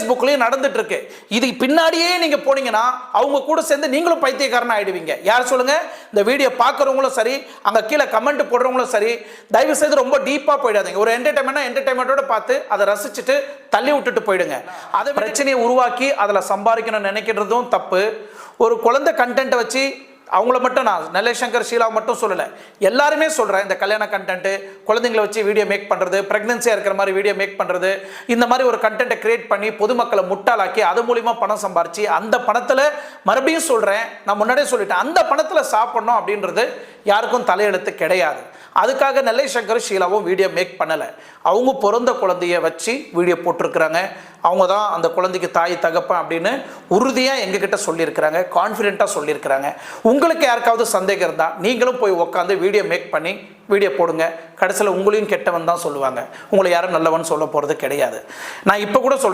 ஃபேஸ்புக்லேயும் நடந்துட்டு இருக்கு இது பின்னாடியே நீங்கள் போனீங்கன்னா அவங்க கூட சேர்ந்து நீங்களும் பைத்தியக்காரன் ஆயிடுவீங்க. யார் சொல்லுங்க? இந்த வீடியோ பார்க்குறவங்களும் சரி அங்கே கீழே கமெண்ட் போடுறவங்களும் சரி தயவு செய்து ரொம்ப டீப்பாக போயிடாதீங்க. ஒரு என்டர்டைன்மெண்ட் என்டர்டைன்மெண்ட்டோட பார்த்து அதை ரசிச்சுட்டு தள்ளி விட்டுட்டு போயிடுங்க. அதை பிரச்சனையை உருவாக்கி அதில் சம்பாதிக்கணும்னு நினைக்கிறதும் தப்பு. ஒரு குழந்தை கண்டென்ட்டை வச்சு அவங்கள மட்டும் நான் நெல்லை சங்கர் ஷீலா மட்டும் சொல்லலை. எல்லாருமே சொல்கிறேன் இந்த கல்யாண கண்டென்ட்டு குழந்தைங்களை வச்சு வீடியோ மேக் பண்ணுறது ப்ரெக்னென்சியாக இருக்கிற மாதிரி வீடியோ மேக் பண்ணுறது இந்த மாதிரி ஒரு கண்டென்ட்டை கிரியேட் பண்ணி பொதுமக்களை முட்டாளாக்கி அது மூலிமா பணம் சம்பாரித்து அந்த பணத்தில் மறுபடியும் சொல்கிறேன் நான் முன்னாடியே சொல்லிட்டேன் அந்த பணத்தில் சாப்பிட்ணும் அப்படின்றது யாருக்கும் தலையெழுத்து கிடையாது. அதுக்காக நெல்லை சங்கர் ஷீலாவும் வீடியோ மேக் பண்ணலை. அவங்க பிறந்த குழந்தைய வச்சு வீடியோ போட்டிருக்கிறாங்க. அவங்க தான் அந்த குழந்தைக்கு தாய் தகப்பன் அப்படின்னு உறுதியாக எங்ககிட்ட சொல்லியிருக்கிறாங்க கான்ஃபிடென்ட்டாக சொல்லியிருக்கிறாங்க. உங்களுக்கு யாருக்காவது சந்தேகம் இருந்தால் நீங்களும் போய் உட்காந்து வீடியோ மேக் பண்ணி வீடியோ போடுங்க. கடைசியில் உங்களையும் கெட்டவன் தான் சொல்லுவாங்க. உங்களை யாரும் நல்லவன் சொல்ல போகிறது கிடையாது. நான் இப்போ கூட சொல்கிறேன்